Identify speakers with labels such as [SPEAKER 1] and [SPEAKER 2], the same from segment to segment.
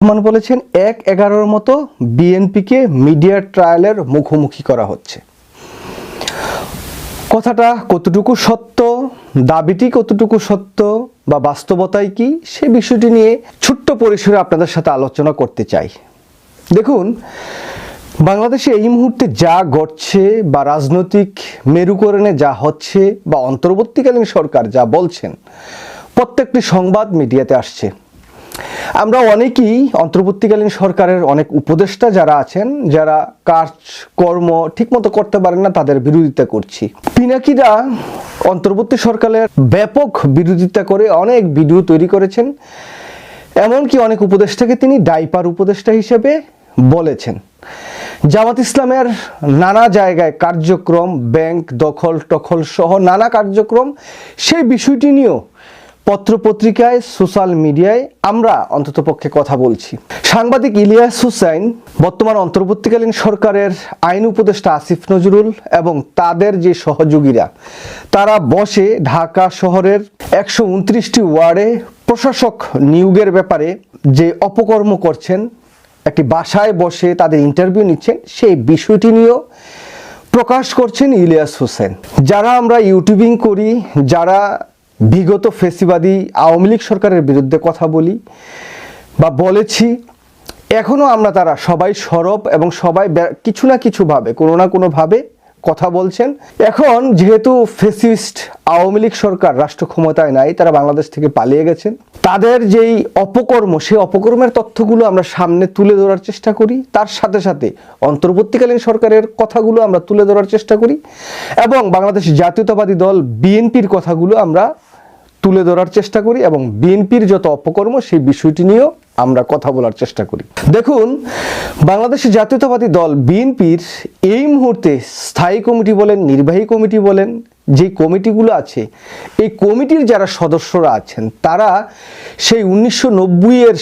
[SPEAKER 1] রহমান বলেছেন, এক এগারোর মতো বিএনপিকে মিডিয়া ট্রায়ালের মুখোমুখি করা হচ্ছে। কথাটা কতটুকু সত্য, দাবিটি কতটুকু সত্য বা বাস্তবতায় কি, সে বিষয়টি নিয়ে ছোট্ট পরিসরে আপনাদের সাথে আলোচনা করতে চাই। দেখুন, বাংলাদেশে এই মুহূর্তে যা ঘটছে বা রাজনৈতিক মেরুকরণে যা হচ্ছে বা অন্তর্বর্তীকালীন সরকার যা বলছেন, প্রত্যেকটি সংবাদ মিডিয়াতে আসছে। আমরা অনেকেই অন্তর্বর্তীকালীন সরকারের অনেক উপদেষ্টা যারা আছেন, যারা কাজ, কর্ম ঠিকমতো করতে পারেন না, তাদের বিরোধিতা করছি। পিনাকিরা অন্তর্বর্তী সরকারের ব্যাপক বিরোধিতা করে অনেক ভিডিও তৈরি করেছেন। এমনকি অনেক উপদেষ্টাকে তিনি ডাইপার উপদেষ্টা হিসেবে বলেছেন। জামাত ইসলামের নানা জায়গায় কার্যক্রম, ব্যাংক দখল টখল সহ নানা কার্যক্রম, সেই বিষয়টি নিয়েও পত্রপত্রিকায়, সোশ্যাল মিডিয়ায় আমরা অন্ততপক্ষে কথা বলছি। সাংবাদিক ইলিয়াস হুসাইন, বর্তমান অন্তর্বর্তীকালীন সরকারের আইন উপদেষ্টা আসিফ নজরুল এবং তাদের যে সহযোগীরা, তারা বসে ঢাকা শহরের একশো উনত্রিশটি ওয়ার্ডে প্রশাসক নিয়োগের ব্যাপারে যে অপকর্ম করছেন, একটি বাসায় বসে তাদের ইন্টারভিউ নিচ্ছেন, সেই বিষয়টি নিয়েও প্রকাশ করছেন ইলিয়াস হোসেন যারা আমরা ইউটিউবিং করি, যারা বিগত ফেসিবাদী আওয়ামী লীগ সরকারের বিরুদ্ধে কথা বলি বা বলেছি এখনও আমরা তারা সবাই সরব এবং সবাই কিছু না কিছুভাবে কোনো না কোনোভাবে কথা বলছেন। এখন যেহেতু ফেসিস্ট আওয়ামী লীগ সরকার রাষ্ট্র ক্ষমতায় নাই, তারা বাংলাদেশ থেকে পালিয়ে গেছেন, তাদের যেই অপকর্ম সেই অপকর্মের তথ্যগুলো আমরা সামনে তুলে ধরার চেষ্টা করি, তার সাথে সাথে অন্তর্বর্তীকালীন সরকারের কথাগুলো আমরা তুলে ধরার চেষ্টা করি এবং বাংলাদেশ জাতীয়তাবাদী দল, বিএনপির কথাগুলো আমরা তুলে ধরার চেষ্টা করি এবং বিএনপির যত অপকর্ম, সেই বিষয়টি নিয়েও আমরা কথা বলার চেষ্টা করি। দেখুন বাংলাদেশ জাতীয়তাবাদী দল বিএনপির এই মুহূর্তে স্থায়ী কমিটি বলেন, নির্বাহী কমিটি বলেন, যে কমিটিগুলো আছে, এই কমিটির যারা সদস্যরা আছেন, তারা সেই উনিশশো এর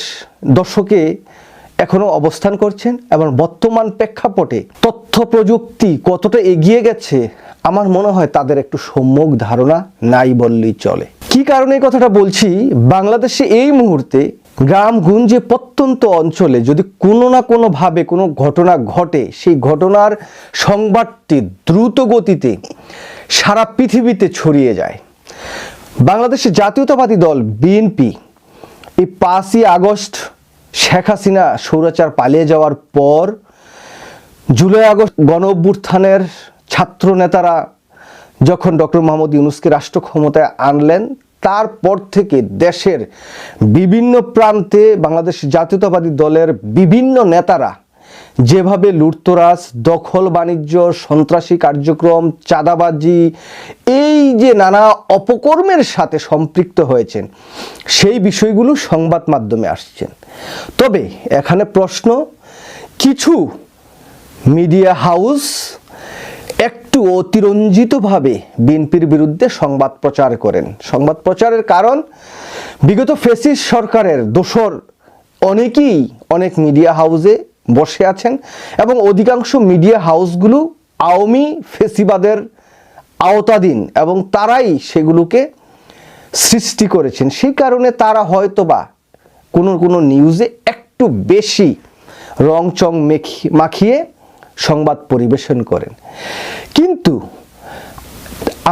[SPEAKER 1] দশকে এখনও অবস্থান করছেন এবং বর্তমান প্রেক্ষাপটে তথ্য প্রযুক্তি কতটা এগিয়ে গেছে, আমার মনে হয় তাদের একটু সম্যক ধারণা নাই বললেই চলে। কি কারণে এই কথাটা বলছি? বাংলাদেশে এই মুহূর্তে গ্রামগঞ্জে প্রত্যন্ত অঞ্চলে যদি কোনো না কোনোভাবে কোনো ঘটনা ঘটে, সেই ঘটনার সংবাদটি দ্রুত গতিতে সারা পৃথিবীতে ছড়িয়ে যায়। বাংলাদেশের জাতীয়তাবাদী দল বিএনপি এই পাঁচই আগস্ট শেখ হাসিনা সৌরাচার পালিয়ে যাওয়ার পর জুলাই আগস্ট গণ অভ্যুত্থানের ছাত্র নেতারা যখন ডক্টর মোহাম্মদ ইউনুসকে রাষ্ট্র ক্ষমতায় আনলেন তারপর থেকে দেশের বিভিন্ন প্রান্তে বাংলাদেশ জাতীয়তাবাদী দলের বিভিন্ন নেতারা যেভাবে লুটতরাজ, দখল বাণিজ্য, সন্ত্রাসী কার্যক্রম, চাঁদাবাজি, এই যে নানা অপকর্মের সাথে সম্পৃক্ত হয়েছেন, সেই বিষয়গুলো সংবাদ মাধ্যমে আসছেন। তবে এখানে প্রশ্ন, কিছু মিডিয়া হাউস একটু অতিরঞ্জিতভাবে বিএনপির বিরুদ্ধে সংবাদ প্রচার করেন। সংবাদ প্রচারের কারণ, বিগত ফেসিস সরকারের দোসর অনেকেই অনেক মিডিয়া হাউসে বসে আছেন এবং অধিকাংশ মিডিয়া হাউসগুলো আওয়ামী ফেসিবাদের আওতাধীন এবং তারাই সেগুলোকে সৃষ্টি করেছেন। সেই কারণে তারা হয়তোবা কোনো কোনো নিউজে একটু বেশি রং চং মেখি- মাখিয়ে সংবাদ পরিবেশন করেন। কিন্তু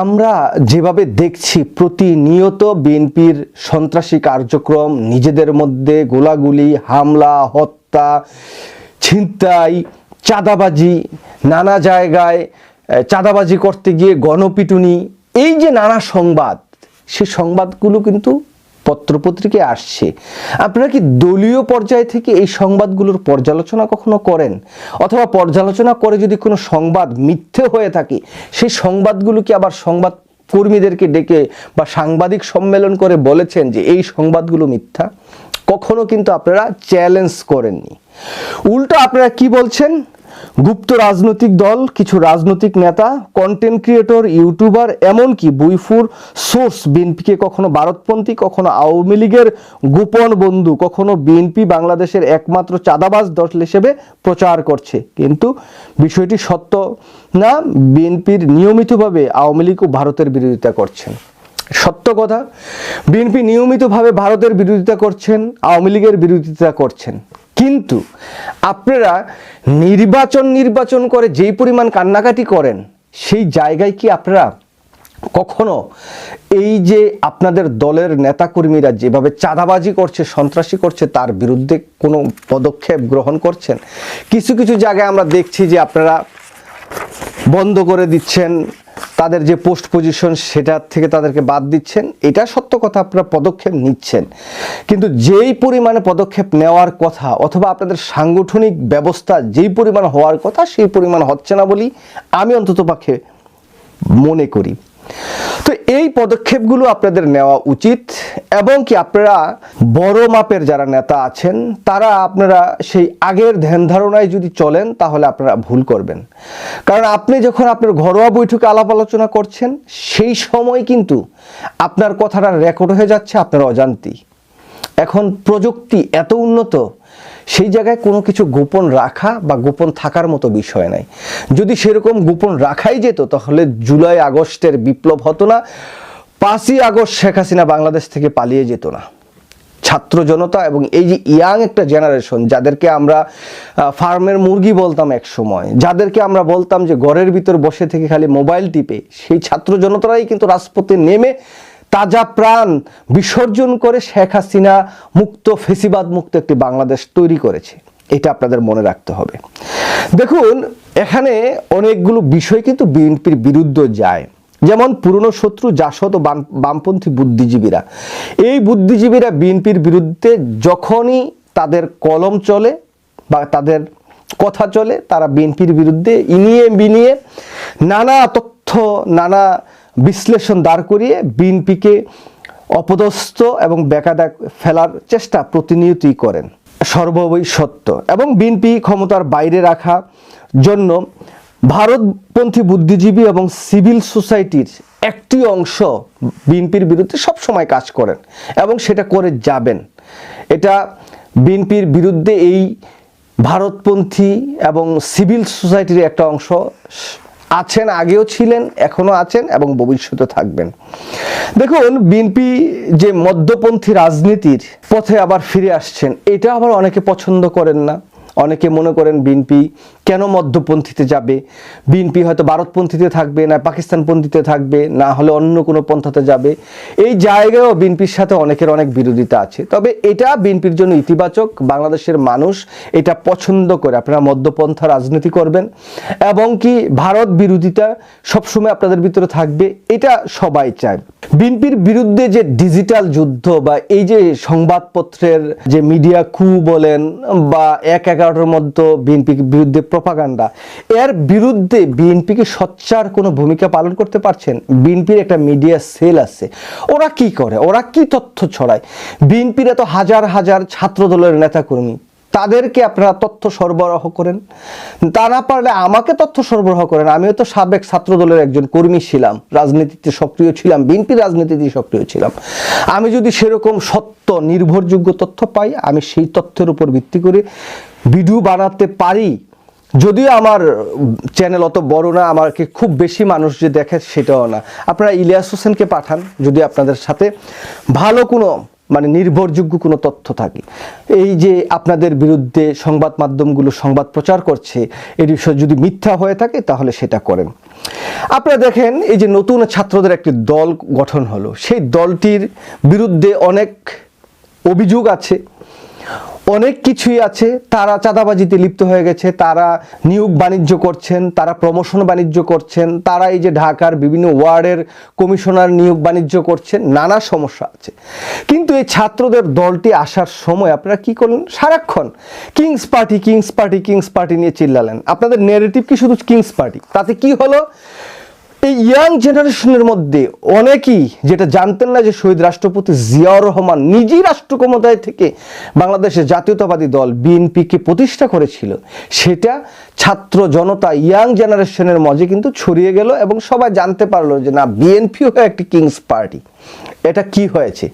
[SPEAKER 1] আমরা যেভাবে দেখছি, প্রতিনিয়ত বিএনপির সন্ত্রাসী কার্যক্রম, নিজেদের মধ্যে গোলাগুলি, হামলা, হত্যা, ছিনতাই, চাঁদাবাজি, নানা জায়গায় চাঁদাবাজি করতে গিয়ে গণপিটুনি, এই যে নানা সংবাদ, সে সংবাদগুলো কিন্তু পত্রপত্রিকায় আসছে। আপনারা কি দলীয় পর্যায় থেকে এই সংবাদগুলোর পর্যালোচনা কখনো করেন? অথবা পর্যালোচনা করে যদি কোনো সংবাদ মিথ্যে হয়ে থাকে, সেই সংবাদগুলো কি আবার সংবাদ কর্মীদেরকে ডেকে বা সাংবাদিক সম্মেলন করে বলেছেন যে এই সংবাদগুলো মিথ্যা? কখনো কিন্তু আপনারা চ্যালেঞ্জ করেননি। উল্টো আপনারা কি বলছেন? গুপ্ত রাজনৈতিক দল, কিছু রাজনৈতিক নেতা কন্টেন্ট ক্রিয়েটর ইউটিউবার এমনকি বুইফুর সোর্স বিএনপিকে কখনো ভারতপন্থী, কখনো আওয়ামী লীগের গোপন বন্ধু, কখনো বিএনপি বাংলাদেশের একমাত্র চাঁদাবাজ দল হিসেবে প্রচার করছে। কিন্তু বিষয়টি সত্য না, বিএনপির নিয়মিতভাবে আওয়ামী লীগ ও ভারতের বিরোধিতা করছেন? সত্য কথা, বিএনপি নিয়মিতভাবে ভারতের বিরোধিতা করছেন, আওয়ামী লীগের বিরোধিতা করছেন। কিন্তু আপনারা নির্বাচন নির্বাচন করে যেই পরিমাণ কান্নাকাটি করেন, সেই জায়গায় কি আপনারা কখনো এই যে আপনাদের দলের নেতাকর্মীরা যেভাবে চাঁদাবাজি করছে, সন্ত্রাসী করছে, তার বিরুদ্ধে কোনো পদক্ষেপ গ্রহণ করছেন? কিছু কিছু জায়গায় আমরা দেখছি যে আপনারা বন্ধ করে দিচ্ছেন তাদের যে পোস্ট পজিশন, সেটার থেকে তাদেরকে বাদ দিচ্ছেন। এটা সত্য কথা আপনারা পদক্ষেপ নিচ্ছেন। কিন্তু যেই পরিমাণে পদক্ষেপ নেওয়ার কথা, অথবা আপনাদের সাংগঠনিক ব্যবস্থা যেই পরিমাণ হওয়ার কথা, সেই পরিমাণ হচ্ছে না বলি আমি অন্ততপক্ষে মনে করি। তো এই পদক্ষেপগুলো আপনাদের নেওয়া উচিত এবং কি আপনারা বড় মাপের যারা নেতা আছেন, তারা আপনারা সেই আগের ধ্যান ধারণায় যদি চলেন, তাহলে আপনারা ভুল করবেন। কারণ আপনি যখন আপনার ঘরোয়া বৈঠকে আলাপ আলোচনা করছেন, সেই সময় কিন্তু আপনার কথাটা রেকর্ড হয়ে যাচ্ছে, আপনার অজান্তি এখন প্রযুক্তি এত উন্নত সেই জায়গায় কোনো কিছু গোপন রাখা বা গোপন থাকার মতো বিষয় নাই। যদি সেরকম গোপন রাখাই যেত, তাহলে জুলাই আগস্টের বিপ্লব হতো না, পাঁচই আগস্ট শেখ হাসিনা বাংলাদেশ থেকে পালিয়ে যেত না। ছাত্র জনতা এবং এই যে ইয়াং একটা জেনারেশন, যাদেরকে আমরা ফার্মের মুরগি বলতাম এক সময়, যাদেরকে আমরা বলতাম যে ঘরের ভিতর বসে থেকে খালি মোবাইল টিপে, সেই ছাত্র জনতারাই কিন্তু রাজপথে নেমে তাজা প্রাণ বিসর্জন করে শেখ হাসিনা মুক্ত ফেসিবাদ মুক্ত একটি বাংলাদেশ তৈরি করেছে। এটা আপনাদের মনে রাখতে হবে। দেখুন, এখানে অনেকগুলো বিষয় কিন্তু বিএনপির বিরুদ্ধে যায়। যেমন পুরনো শত্রু জাসদ ও বাম- বামপন্থী বুদ্ধিজীবীরা। এই বুদ্ধিজীবীরা বিএনপির বিরুদ্ধে যখনই তাদের কলম চলে বা তাদের কথা চলে, তারা বিএনপির বিরুদ্ধে ইনিয়ে বিনিয়ে নানা তথ্য, নানা বিশ্লেষণ দাঁড় করিয়ে বিএনপিকে অপদস্থ এবং বেকাদা ফেলার চেষ্টা প্রতিনিয়তই করেন। সর্ববই সত্য। এবং বিএনপি ক্ষমতার বাইরে রাখা জন্য ভারতপন্থী বুদ্ধিজীবী এবং সিভিল সোসাইটির একটি অংশ বিএনপির বিরুদ্ধে সবসময় কাজ করেন এবং সেটা করে যাবেন। এটা বিএনপির বিরুদ্ধে এই ভারতপন্থী এবং সিভিল সোসাইটির একটা অংশ আছেন, আগেও ছিলেন এখনও আছেন এবং ভবিষ্যতে থাকবেন। দেখুন, বিএনপি যে মধ্যপন্থী রাজনীতির পথে আবার ফিরে আসছেন, এটা আবার অনেকে পছন্দ করেন না। অনেকে মনে করেন বিএনপি কেন মধ্যপন্থীতে যাবে? বিএনপি হয়তো ভারতপন্থীতে থাকবে, না পাকিস্তানপন্থীতে থাকবে, না হলে অন্য কোনো পন্থাতে যাবে। এই জায়গায়ও বিএনপির সাথে অনেকের অনেক বিরোধিতা আছে। তবে এটা বিএনপির জন্য ইতিবাচক, বাংলাদেশের মানুষ এটা পছন্দ করে। আপনারা মধ্যপন্থা রাজনীতি করবেন, এবং কি ভারত বিরোধিতা সবসময় আপনাদের ভিতরে থাকবে, এটা সবাই চায়। বিএনপির বিরুদ্ধে যে ডিজিটাল যুদ্ধ বা এই যে সংবাদপত্রের যে মিডিয়া কু বলেন, বা এক এগারোটার মধ্যে বিএনপির বিরুদ্ধে প্রপাগান্ডা এর বিরুদ্ধে বিএনপিকে সচ্চার কোনো ভূমিকা পালন করতে পারছেন? বিএনপির একটা মিডিয়া সেল আছে। ওরা কি করে? ওরা কি তথ্য ছড়ায়? বিএনপির এত হাজার হাজার ছাত্র দলের নেতাকর্মী, তাদেরকে আপনারা তথ্য সরবরাহ করেন? তা না পারলে আমাকে তথ্য সরবরাহ করেন। আমিও তো সাবেক ছাত্র দলের একজন কর্মী ছিলাম, রাজনীতিতে সক্রিয় ছিলাম, বিএনপি রাজনীতিতে সক্রিয় ছিলাম। আমি যদি সেরকম সত্য, নির্ভরযোগ্য তথ্য পাই, আমি সেই তথ্যের উপর ভিত্তি করে ভিডিও বানাতে পারি। যদিও আমার চ্যানেল অত বড় না, আমাকে খুব বেশি মানুষ যে দেখে সেটাও না। আপনারা ইলিয়াস হোসেনকে পাঠান, যদি আপনাদের সাথে ভালো কোনো মানে নির্ভরযোগ্য কোনো তথ্য থাকে। এই যে আপনাদের বিরুদ্ধে সংবাদ মাধ্যমগুলো সংবাদ প্রচার করছে, এর বিষয়ে যদি মিথ্যা হয়ে থাকে, তাহলে সেটা করেন। আপনারা দেখেন, এই যে নতুন ছাত্রদের একটি দল গঠন হলো। সেই দলটির বিরুদ্ধে অনেক অভিযোগ আছে। অনেক কিছুই আছে, তারা চাঁদাবাজিতে লিপ্ত হয়ে গেছে, তারা নিয়োগ বাণিজ্য করছেন, তারা প্রমোশন বাণিজ্য করছেন, তারা এই যে ঢাকার বিভিন্ন ওয়ার্ডের কমিশনার নিয়োগ বাণিজ্য করছেন, নানা সমস্যা আছে। কিন্তু এই ছাত্রদের দলটি আসার সময় আপনারা কি করলেন? সারাক্ষণ kings party kings party kings party নিয়ে চিল্লালেন। আপনাদের নেগেটিভ কি শুধু কিংস পার্টি? তাতে কি হলো? এই ইয়াং জেনারেশনের মধ্যে অনেকেই যেটা জানতেন না যে শহীদ রাষ্ট্রপতি জিয়াউর রহমান নিজেই রাষ্ট্র ক্ষমতায় থেকে বাংলাদেশের জাতীয়তাবাদী দল বিএনপিকে প্রতিষ্ঠা করেছিল। সেটা ছাত্র জনতা ইয়াং জেনারেশনের মজে কিন্তু ছড়িয়ে গেল এবং সবাই জানতে পারল যে না, বিএনপিও একটি কিংস পার্টি এটা কি হয়েছে?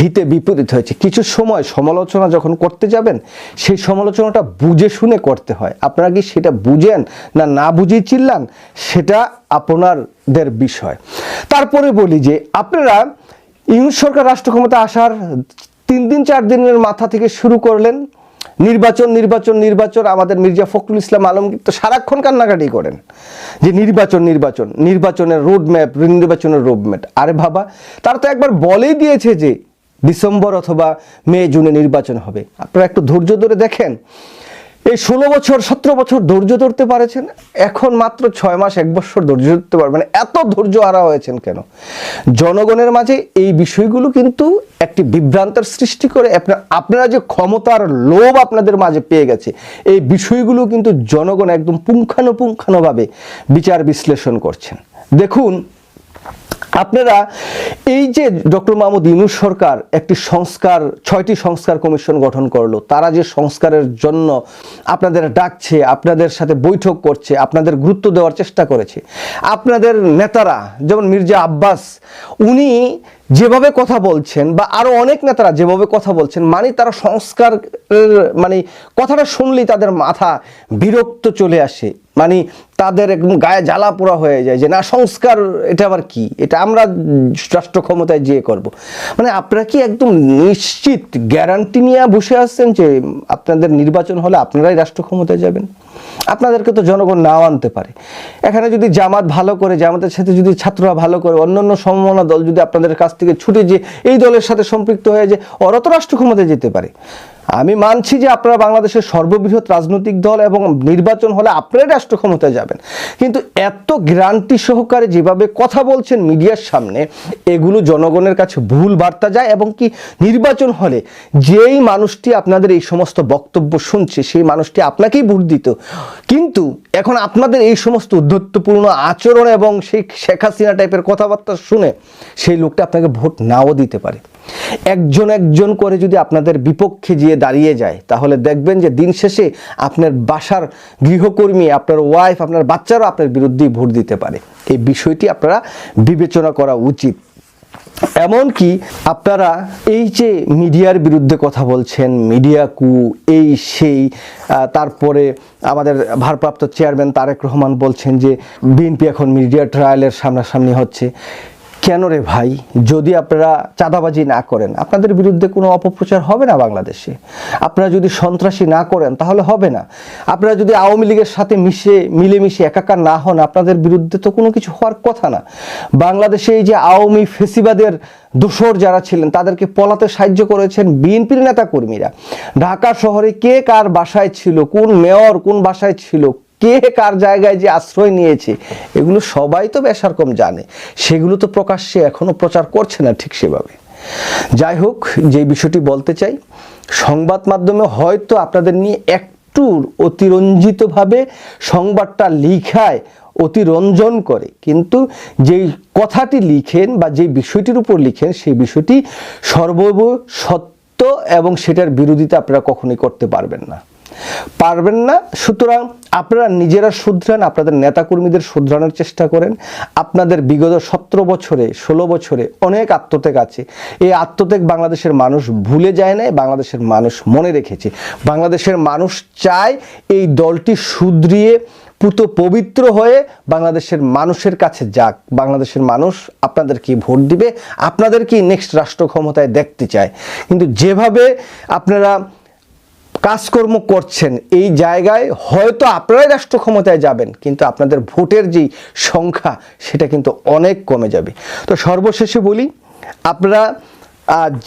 [SPEAKER 1] হিতে বিপরীত হয়েছে। কিছু সময় সমালোচনা যখন করতে যাবেন, সেই সমালোচনাটা বুঝে শুনে করতে হয়। আপনারা কি সেটা বুঝেন না না বুঝেই চিল্লান? সেটা আপনাদের বিষয়। তারপরে বলি যে, আপনারা ইউনুস সরকার রাষ্ট্র ক্ষমতা আসার তিন দিন, চার দিনের মাথা থেকে শুরু করলেন। নির্বাচন নির্বাচন নির্বাচন, আমাদের মির্জা ফখরুল ইসলাম আলমগীর তো সারাক্ষণ কান্নাকাটি করেন। যে নির্বাচন নির্বাচন, নির্বাচনের রোড ম্যাপ নির্বাচনের রোড ম্যাপ আরে বাবা, তারা তো একবার বলেই দিয়েছে যে ডিসেম্বর অথবা মে, জুনে নির্বাচন হবে। আপনারা একটু ধৈর্য ধরে দেখেন। এই ষোলো বছর, সতেরো বছর ধৈর্য ধরতে পারেছেন? এখন মাত্র ছয় মাস, এক বছর ধৈর্য ধরতে পারবেন। এত ধৈর্য হারা হয়েছেন কেন? জনগণের মাঝে এই বিষয়গুলো কিন্তু একটি বিভ্রান্তের সৃষ্টি করে আপনার, আপনারা যে ক্ষমতার লোভ আপনাদের মাঝে পেয়ে গেছে, এই বিষয়গুলো কিন্তু জনগণ একদম পুঙ্খানুপুঙ্খানুভাবে বিচার বিশ্লেষণ করছেন। দেখুন আপনারা এই যে ডক্টর মাহমুদ ইউনুস সরকার একটি সংস্কার, ছয়টি সংস্কার কমিশন গঠন করল, তারা যে সংস্কারের জন্য আপনাদের ডাকছে, আপনাদের সাথে বৈঠক করছে, আপনাদের গুরুত্ব দেওয়ার চেষ্টা করেছে, আপনাদের নেতারা, যেমন মির্জা আব্বাস, উনি যেভাবে কথা বলছেন বা আরও অনেক নেতারা যেভাবে কথা বলছেন মানে তারা সংস্কার মানে কথাটা শুনলেই তাদের মাথা বিরক্ত চলে আসে। মানে তাদের একদম গায়ে জ্বালা পোড়া হয়ে যায় যে, না, সংস্কার, এটা আবার কি? এটা আমরা রাষ্ট্র ক্ষমতায় যেয়ে করব। মানে আপনারা কি একদম নিশ্চিত, গ্যারান্টি নিয়ে বসে আসছেন যে, আপনাদের নির্বাচন হলে আপনারাই রাষ্ট্র ক্ষমতায় যাবেন? আপনাদেরকে তো জনগণ নাও আনতে পারে। এখানে যদি জামাত ভালো করে, জামাতের সাথে যদি ছাত্ররা ভালো করে, অন্যান্য সমমনা দল যদি আপনাদের কাছ থেকে ছুটে যে এই দলের সাথে সম্পৃক্ত হয়ে যে অরত রাষ্ট্র ক্ষমতায় যেতে পারে। আমি মানছি যে আপনারা বাংলাদেশের সর্ববৃহৎ রাজনৈতিক দল এবং নির্বাচন হলে আপনারাই রাষ্ট্র ক্ষমতায় যাবেন। কিন্তু এত গ্রান্টি সহকারে যেভাবে কথা বলছেন মিডিয়ার সামনে, এগুলো জনগণের কাছে ভুল বার্তা যায় এবং কি নির্বাচন হলে যেই মানুষটি আপনাদের এই সমস্ত বক্তব্য শুনছে, সেই মানুষটি আপনাকেই ভোট দিত। কিন্তু এখন আপনাদের এই সমস্ত উদ্ধত্তপূর্ণ আচরণ এবং সেই শেখ হাসিনা টাইপের কথাবার্তা শুনে সেই লোকটা আপনাকে ভোট নাও দিতে পারে। একজন একজন করে যদি আপনাদের বিপক্ষে গিয়ে দাঁড়িয়ে যায়, তাহলে দেখবেন যে দিন শেষে আপনার বাসার গৃহকর্মী, আপনার ওয়াইফ আপনার বাচ্চারাও আপনার বিরুদ্ধেই ভোট দিতে পারে। এই বিষয়টি আপনারা বিবেচনা করা উচিত। এমনকি আপনারা এই যে মিডিয়ার বিরুদ্ধে কথা বলছেন, মিডিয়া কু, এই, সেই তারপরে আমাদের ভারপ্রাপ্ত চেয়ারম্যান তারেক রহমান বলছেন যে, বিএনপি এখন মিডিয়া ট্রায়ালের সামনাসামনি হচ্ছে। কেন রে ভাই? যদি আপনারা চাঁদাবাজি না করেন, আপনাদের বিরুদ্ধে কোনো অপপ্রচার হবে না বাংলাদেশে? আপনারা যদি সন্ত্রাসী না করেন, তাহলে হবে না। আপনারা যদি আওয়ামী লীগের সাথে মিশে, মিলেমিশে একাকার না হন, আপনাদের বিরুদ্ধে তো কোনো কিছু হওয়ার কথা না। বাংলাদেশে এই যে আওয়ামী ফেসিবাদের দোসর যারা ছিলেন, তাদেরকে পলাতে সাহায্য করেছেন বিএনপির নেতা কর্মীরা ঢাকা শহরে কে কার বাসায় ছিল, কোন মেয়র কোন বাসায় ছিল কে কার জায়গায় যে আশ্রয় নিয়েছে, এগুলো সবাই তো বেসারকম জানে। সেগুলো তো প্রকাশ্যে এখনও প্রচার করছে না ঠিক সেভাবে। যাই হোক, যে বিষয়টি বলতে চাই, সংবাদ মাধ্যমে হয়তো আপনাদের নিয়ে একটু অতিরঞ্জিতভাবে সংবাদটা লিখায়, অতিরঞ্জন করে। কিন্তু যেই কথাটি লিখেন বা যে বিষয়টির উপর লিখেন, সেই বিষয়টি সর্বব সত্য এবং সেটার বিরোধিতা আপনারা কখনোই করতে পারবেন না। পারবেন না। সুতরাং আপনারা নিজেরা শুধরান, আপনাদের নেতাকর্মীদের শুধরানোর চেষ্টা করেন। আপনাদের বিগত সতেরো বছরে, ষোলো বছরে অনেক আত্মত্যাগ আছে। এই আত্মত্যাগ বাংলাদেশের মানুষ ভুলে যায় না বাংলাদেশের মানুষ মনে রেখেছে। বাংলাদেশের মানুষ চায় এই দলটি শুধরিয়ে পুত পবিত্র হয়ে বাংলাদেশের মানুষের কাছে যাক। বাংলাদেশের মানুষ আপনাদেরকে ভোট দিবে? আপনাদেরকেই নেক্সট রাষ্ট্র ক্ষমতায় দেখতে চায়? কিন্তু যেভাবে আপনারা কাজকর্ম করছেন, এই জায়গায় হয়তো আপনারাই রাষ্ট্র ক্ষমতায় যাবেন, কিন্তু আপনাদের ভোটের যে সংখ্যা, সেটা কিন্তু অনেক কমে যাবে। তো সর্বশেষে বলি, আপনারা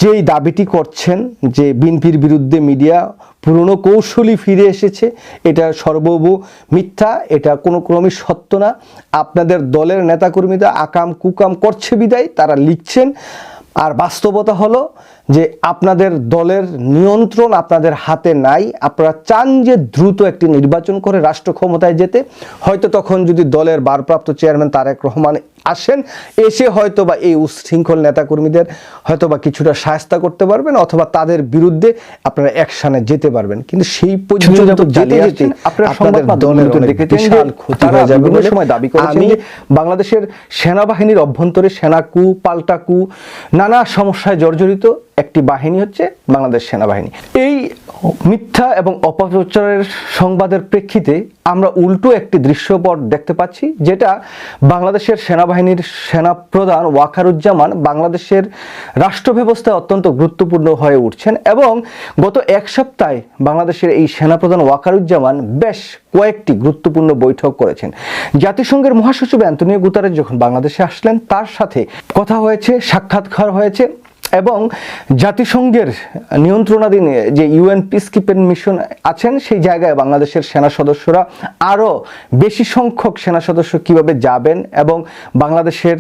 [SPEAKER 1] যেই দাবিটি করছেন যে বিএনপির বিরুদ্ধে মিডিয়া পুরনো কৌশলী ফিরে এসেছে, এটা সর্বব মিথ্যা, এটা কোনো ক্রমে সত্য না। আপনাদের দলের নেতাকর্মীরা আকাম কুকাম করছে বিদায়, তারা লিখছেন, আর বাস্তবতা হলো যে আপনাদের দলের নিয়ন্ত্রণ আপনাদের হাতে নাই, আপনারা চান যে দ্রুত একটি নির্বাচন করে রাষ্ট্র ক্ষমতায় যেতে। হয়তো তখন যদি দলের ভারপ্রাপ্ত চেয়ারম্যান তারেক রহমান আসেন এসে হয়তো বা এই উচ্ছৃঙ্খল নেতাকর্মীদের হয়তো বা কিছুটা সাহস্তা করতে পারবেন অথবা তাদের বিরুদ্ধে আপনারা অ্যাকশনে যেতে পারবেন। কিন্তু সেই পর্যন্ত
[SPEAKER 2] যেতে
[SPEAKER 1] যেতে আপনাদের দলের বিশাল ক্ষতি হয়ে যাবে
[SPEAKER 2] বিভিন্ন সময় দাবি করেছেন
[SPEAKER 1] বাংলাদেশের সেনাবাহিনীর অভ্যন্তরে সেনাকু পাল্টাকু নানা সমস্যায় জর্জরিত একটি বাহিনী হচ্ছে বাংলাদেশ সেনাবাহিনী। এই মিথ্যা এবং অপপ্রচারের সংবাদের প্রেক্ষিতে আমরা উল্টো একটি দৃশ্যপট দেখতে পাচ্ছি যেটা বাংলাদেশের সেনাবাহিনীর সেনাপ্রধান ওয়াকারুজ্জামান বাংলাদেশের রাষ্ট্র ব্যবস্থায় অত্যন্ত গুরুত্বপূর্ণ হয়ে উঠছেন এবং গত এক সপ্তাহে বাংলাদেশের এই সেনাপ্রধান ওয়াকারুজ্জামান বেশ কয়েকটি গুরুত্বপূর্ণ বৈঠক করেছেন। জাতিসংঘের মহাসচিব অ্যান্টনিও গুতারেস যখন বাংলাদেশে আসলেন, তার সাথে কথা হয়েছে, সাক্ষাৎকার হয়েছে। এবং জাতিসংঘের নিয়ন্ত্রণাধীন যে ইউএন পিসকিপিং মিশন আছেন, সেই জায়গায় বাংলাদেশের সেনা সদস্যরা আরও বেশি সংখ্যক সেনা সদস্য কীভাবে যাবেন এবং বাংলাদেশের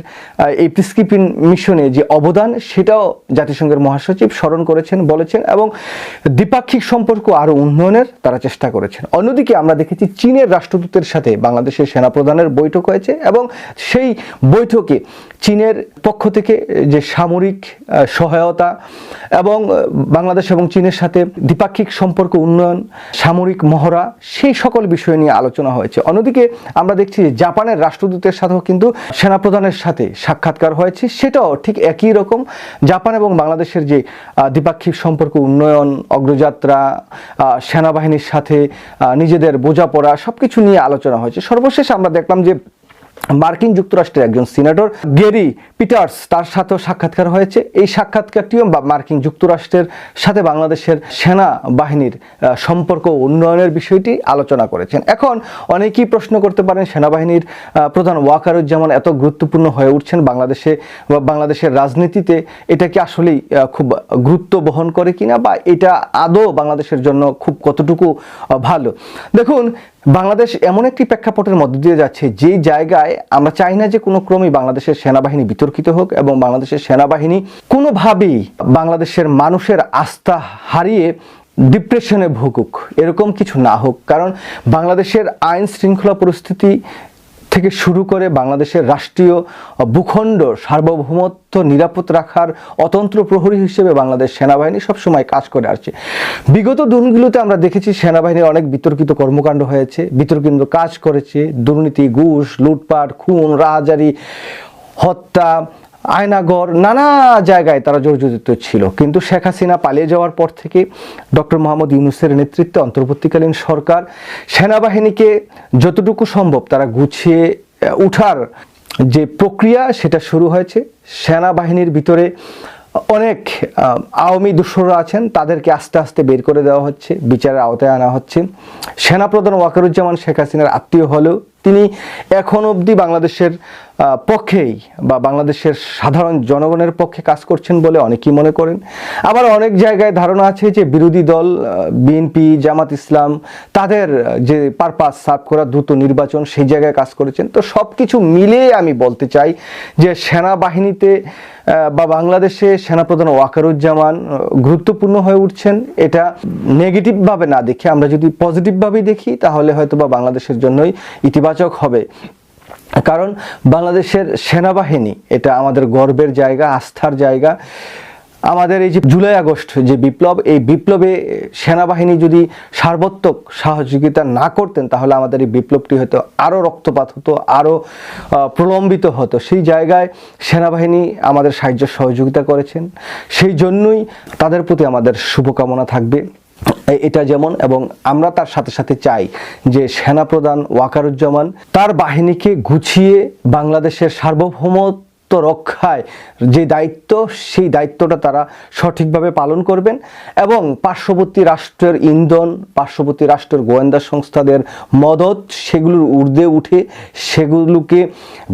[SPEAKER 1] এই পিসকিপিং মিশনে যে অবদান, সেটাও জাতিসংঘের মহাসচিব স্মরণ করেছেন, বলেছেন এবং দ্বিপাক্ষিক সম্পর্ক আরও উন্নয়নের তারা চেষ্টা করেছেন। অন্যদিকে আমরা দেখেছি চীনের রাষ্ট্রদূতের সাথে বাংলাদেশের সেনাপ্রধানের বৈঠক হয়েছে এবং সেই বৈঠকে চীনের পক্ষ থেকে যে সামরিক সহায়তা এবং বাংলাদেশ এবং চীনের সাথে দ্বিপাক্ষিক সম্পর্ক উন্নয়ন, সামরিক মহড়া, সেই সকল বিষয় নিয়ে আলোচনা হয়েছে। অন্যদিকে আমরা দেখছি যে জাপানের রাষ্ট্রদূতের সাথেও কিন্তু সেনাপ্রধানের সাথে সাক্ষাৎকার হয়েছে। সেটাও ঠিক একই রকম। জাপান এবং বাংলাদেশের যে দ্বিপাক্ষিক সম্পর্ক উন্নয়ন, অগ্রযাত্রা সেনাবাহিনীর সাথে নিজেদের বোঝাপড়া সব কিছু নিয়ে আলোচনা হয়েছে। সর্বশেষ আমরা দেখলাম যে মার্কিন যুক্তরাষ্ট্রের একজন সিনেটর গেরি পিটার্স তার সাথেও সাক্ষাৎকার হয়েছে। এই সাক্ষাৎকারটিও মার্কিন যুক্তরাষ্ট্রের সাথে বাংলাদেশের সেনা বাহিনীর সম্পর্ক উন্নয়নের বিষয়টি আলোচনা করেছেন। এখন অনেকেই প্রশ্ন করতে পারেন, সেনাবাহিনীর প্রধান ওয়াকারুজ্জামান এত গুরুত্বপূর্ণ হয়ে উঠছেন বাংলাদেশে বা বাংলাদেশের রাজনীতিতে, এটা কি আসলেই খুব গুরুত্ব বহন করে কিনা বা এটা আদৌ বাংলাদেশের জন্য খুব কতটুকু ভালো? দেখুন বাংলাদেশ এমন একটি প্রেক্ষাপটের মধ্য দিয়ে যাচ্ছে যে জায়গায় আমরা চাই না যে কোনো ক্রমেই বাংলাদেশের সেনাবাহিনী বিতর্কিত হোক এবং বাংলাদেশের সেনাবাহিনী কোনোভাবেই বাংলাদেশের মানুষের আস্থা হারিয়ে ডিপ্রেশনে ভুগুক। এরকম কিছু না হোক। কারণ বাংলাদেশের আইন শৃঙ্খলা পরিস্থিতি থেকে শুরু করে বাংলাদেশের রাষ্ট্রীয় ভূখণ্ড সার্বভৌমত্ব নিরাপদ রাখার অতন্ত্র প্রহরী হিসেবে বাংলাদেশ সেনাবাহিনী সবসময় কাজ করে আসছে। বিগত দিনগুলোতে আমরা দেখেছি সেনাবাহিনীর অনেক বিতর্কিত কর্মকাণ্ড হয়েছে, বিতর্কিত কাজ করেছে, দুর্নীতি, ঘুষ, লুটপাট, খুন, রাহাজারি, হত্যা আয়নাগর নানা জায়গায় তারা জর্জরিত ছিল। কিন্তু শেখ হাসিনা পালিয়ে যাওয়ার পর থেকে ডক্টর মোহাম্মদ ইউনুসের নেতৃত্বে অন্তর্বর্তীকালীন সরকার সেনাবাহিনীকে যতটুকু সম্ভব তারা গুছিয়ে উঠার যে প্রক্রিয়া, সেটা শুরু হয়েছে। সেনাবাহিনীর ভিতরে অনেক আওয়ামী দূষররা আছেন, তাদেরকে আস্তে আস্তে বের করে দেওয়া হচ্ছে, বিচারের আওতায় আনা হচ্ছে। সেনাপ্রধান ওয়াকারুজ্জামান শেখ হাসিনার আত্মীয় হলেও তিনি এখন অবধি বাংলাদেশের পক্ষেই বা বাংলাদেশের সাধারণ জনগণের পক্ষে কাজ করছেন বলে অনেকেই মনে করেন। আবার অনেক জায়গায় ধারণা আছে যে বিরোধী দল বিএনপি, জামাত ইসলাম, তাদের যে পারপাস সার্ভ করা দ্রুত নির্বাচন, সেই জায়গায় কাজ করেছেন। তো সব কিছু মিলিয়ে আমি বলতে চাই যে সেনাবাহিনীতে বা বাংলাদেশে সেনাপ্রধান ওয়াকারুজ্জামান গুরুত্বপূর্ণ হয়ে উঠছেন। এটা নেগেটিভভাবে না দেখে আমরা যদি পজিটিভভাবেই দেখি, তাহলে হয়তো বা বাংলাদেশের জন্যই ইতিবাচক হবে। কারণ বাংলাদেশের সেনাবাহিনী, এটা আমাদের গর্বের জায়গা, আস্থার জায়গা। আমাদের এই যে জুলাই আগস্ট যে বিপ্লব, এই বিপ্লবে সেনাবাহিনী যদি সার্বত্মক সহযোগিতা না করতেন, তাহলে আমাদের এই বিপ্লবটি হয়তো আরও রক্তপাত হতো আরও প্রলম্বিত হতো। সেই জায়গায় সেনাবাহিনী আমাদের সাহায্য সহযোগিতা করেছেন। সেই জন্যই তাদের প্রতি আমাদের শুভকামনা থাকবে। এটা যেমন, এবং আমরা তার সাথে সাথে চাই যে সেনাপ্রধান ওয়াকারুজ্জামান তার বাহিনীকে গুছিয়ে বাংলাদেশের সার্বভৌমত্ব রক্ষায় যে দায়িত্ব, সেই দায়িত্বটা তারা সঠিকভাবে পালন করবেন এবং পার্শ্ববর্তী রাষ্ট্রের ইন্ধন, পার্শ্ববর্তী রাষ্ট্রের গোয়েন্দা সংস্থাদের মদত সেগুলোর ঊর্ধ্বে উঠে সেগুলোকে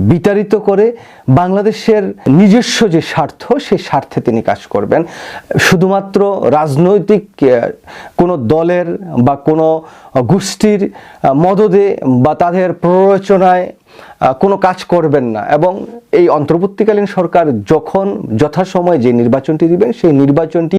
[SPEAKER 1] বিতাড়িত করে বাংলাদেশের নিজস্ব যে স্বার্থ, সেই স্বার্থে তিনি কাজ করবেন। শুধুমাত্র রাজনৈতিক কোনো দলের বা কোনো গোষ্ঠীর মদদে বা তাদের প্ররোচনায় কোনো কাজ করবেন না। এবং এই অন্তর্বর্তীকালীন সরকার যখন যথাসময়ে যে নির্বাচনটি দিবেন, সেই নির্বাচনটি